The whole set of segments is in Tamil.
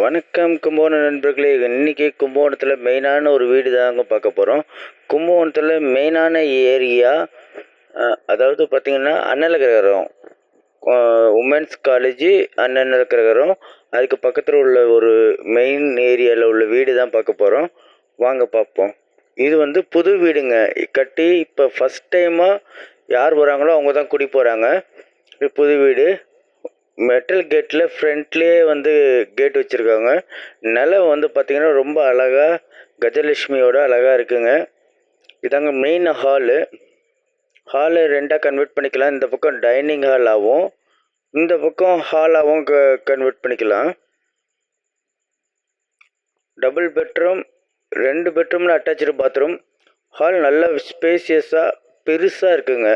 வணக்கம் கும்பகோணம் நண்பர்களே. இன்னைக்கு கும்பகோணத்தில் மெயினான ஒரு வீடு தாங்க பார்க்க போகிறோம் கும்பகோணத்தில் மெயினான ஏரியா அதாவது பார்த்திங்கன்னா அண்ணலகிரகம் உமன்ஸ் காலேஜ் அண்ணலகிரகம் அதுக்கு பக்கத்தில் உள்ள ஒரு மெயின் ஏரியாவில் உள்ள வீடு தான் பார்க்க போகிறோம் வாங்க பார்ப்போம். இது வந்து புது வீடுங்க. கட்டி இப்போ ஃபஸ்ட் டைமாக யார் வராங்களோ அவங்க தான் குடி போகிறாங்க புது வீடு. மெட்டல் கேட்டில் ஃப்ரண்ட்லேயே வந்து கேட் வச்சுருக்காங்க. நிலம் வந்து பார்த்திங்கன்னா ரொம்ப அழகாக கஜலட்சுமியோட அழகாக இருக்குங்க. இதாங்க மெயின் ஹாலு ஹாலு ரெண்டாக கன்வெர்ட் பண்ணிக்கலாம். இந்த பக்கம் டைனிங் ஹால் ஆகும் இந்த பக்கம் ஹாலாகவும் க கன்வெர்ட் பண்ணிக்கலாம். டபுள் பெட்ரூம் ரெண்டு பெட்ரூமில் அட்டாச்சு பாத்ரூம் ஹால் நல்ல ஸ்பேசியஸாக பெருசாக இருக்குங்க.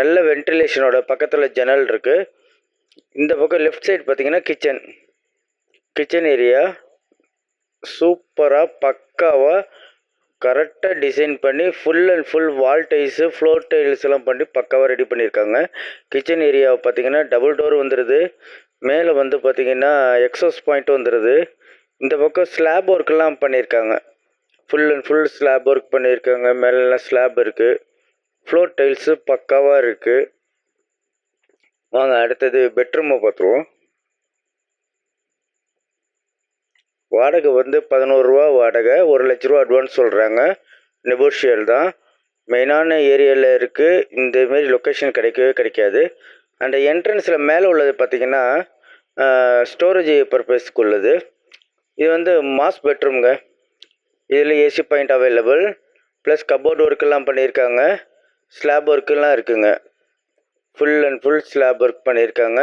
நல்ல வென்டிலேஷனோட பக்கத்தில் ஜன்னல் இருக்குது இந்த பக்கம் லெஃப்ட் சைடு பார்த்தீங்கன்னா கிச்சன் கிச்சன் ஏரியா சூப்பராக பக்காவாக கரெக்டாக டிசைன் பண்ணி full and full wall tiles floor tiles எல்லாம் பண்ணி பக்காவாக ரெடி பண்ணியிருக்காங்க. கிச்சன் ஏரியாவை பார்த்தீங்கன்னா டபுள் டோர் வந்துடுது மேலே வந்து பார்த்தீங்கன்னா எக்ஸோஸ் பாயிண்ட் வந்துடுது இந்த பக்கம் ஸ்லாப் ஒர்க்கெல்லாம் பண்ணியிருக்காங்க. Full and full slab work பண்ணியிருக்காங்க. மேலெலாம் ஸ்லாப் இருக்குது ஃப்ளோர் டைல்ஸு பக்காவாக இருக்குது வாங்க அடுத்தது பெட்ரூமை பார்த்துருவோம். வாடகை வந்து பதினோருவா வாடகை ஒரு லட்ச ரூபா அட்வான்ஸ் சொல்கிறாங்க நெகோஷியல் தான். மெயினான ஏரியாவில் இருக்குது இந்தமாரி லொக்கேஷன் கிடைக்கவே கிடைக்காது. அந்த என்ட்ரன்ஸில் மேலே உள்ளது பார்த்திங்கன்னா ஸ்டோரேஜ் பர்பஸ்க்கு உள்ளது. இது வந்து மாஸ் பெட்ரூம்ங்க இதில் AC point available plus cupboard ஒர்க்கெல்லாம் பண்ணியிருக்காங்க. ஸ்லாப் ஒர்க்கெல்லாம் இருக்குங்க. Full and full slab work பண்ணியிருக்காங்க.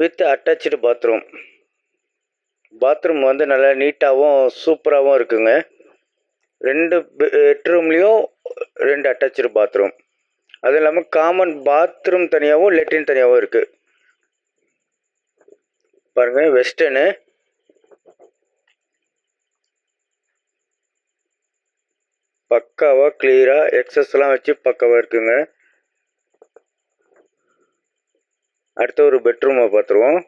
வித் அட்டாச்சு பாத்ரூம் பாத்ரூம் வந்து நல்லா நீட்டாகவும் சூப்பராகவும் இருக்குங்க. ரெண்டு பெட்ரூம்லேயும் ரெண்டு அட்டாச்சு பாத்ரூம் அதுவும் இல்லாமல் காமன் பாத்ரூம் தனியாகவும் லெட்ரின் தனியாகவும் இருக்குது பாருங்கள் வெஸ்டர்னு பக்காவாக கிளியராக எக்ஸஸ்லாம் வச்சு பக்காவாக இருக்குங்க. அடுத்த ஒரு பெட்ரூமை பார்த்துருவோம்.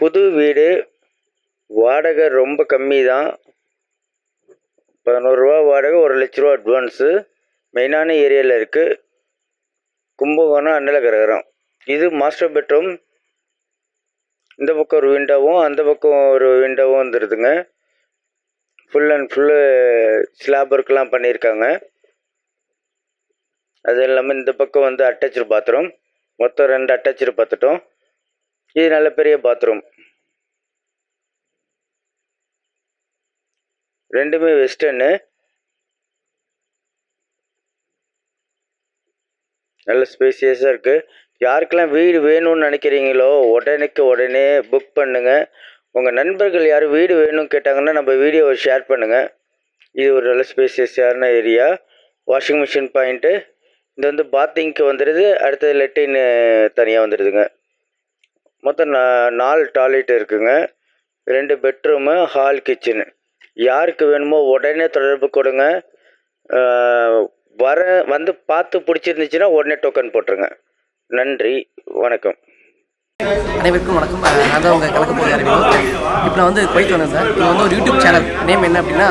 புது வீடு. வாடகை ரொம்ப கம்மி தான் பதினோருவா வாடகை ஒரு லட்ச ரூபா அட்வான்ஸு மெயினான ஏரியாவில் இருக்குது கும்பகோணம் அன்னலகரகரம் இது மாஸ்டர் பெட்ரூம் இந்த பக்கம் ஒரு விண்டோவும் அந்த பக்கம் ஒரு விண்டோவும் வந்துடுதுங்க ஃபுல் அண்ட் ஃபுல்லு ஸ்லாப் ஒர்க்லாம் பண்ணியிருக்காங்க. அது இல்லாமல் இந்த பக்கம் வந்து அட்டாச்சு பாத்ரூம் மொத்தம் ரெண்டு அட்டாச்சு பார்த்துட்டோம் இது நல்ல பெரிய பாத்ரூம் ரெண்டுமே வெஸ்டர்னு நல்ல ஸ்பேசியஸாக இருக்குது யாருக்கெல்லாம் வீடு வேணும்னு நினைக்கிறீங்களோ உடனேக்கு உடனே புக் பண்ணுங்கள் உங்கள் நண்பர்கள் யாரும் வீடு வேணும்னு கேட்டாங்கன்னா நம்ம வீடியோவை ஷேர் பண்ணுங்கள் இது ஒரு நல்ல ஸ்பேசியஸான ஏரியா வாஷிங் மிஷின் பாயிண்ட்டு இது வந்து பாத்திங்க்கு வந்துடுது அடுத்தது லெட்டின் தனியாக வந்துடுதுங்க மொத்தம் நாலு டாய்லெட் இருக்குங்க. ரெண்டு பெட்ரூமு ஹால் கிச்சனு யாருக்கு வேணுமோ உடனே தொடர்பு கொடுங்க. வர வந்து பார்த்து பிடிச்சிருந்துச்சுன்னா உடனே டோக்கன் போட்டுருங்க. நன்றி வணக்கம். அனைவருக்கும் வணக்கம். நான் தான் உங்கள் கலக்க போய் இப்போ நான் வந்து குவைத் சார். இது வந்து ஒரு யூடியூப் சேனல் நேம் என்ன அப்படின்னா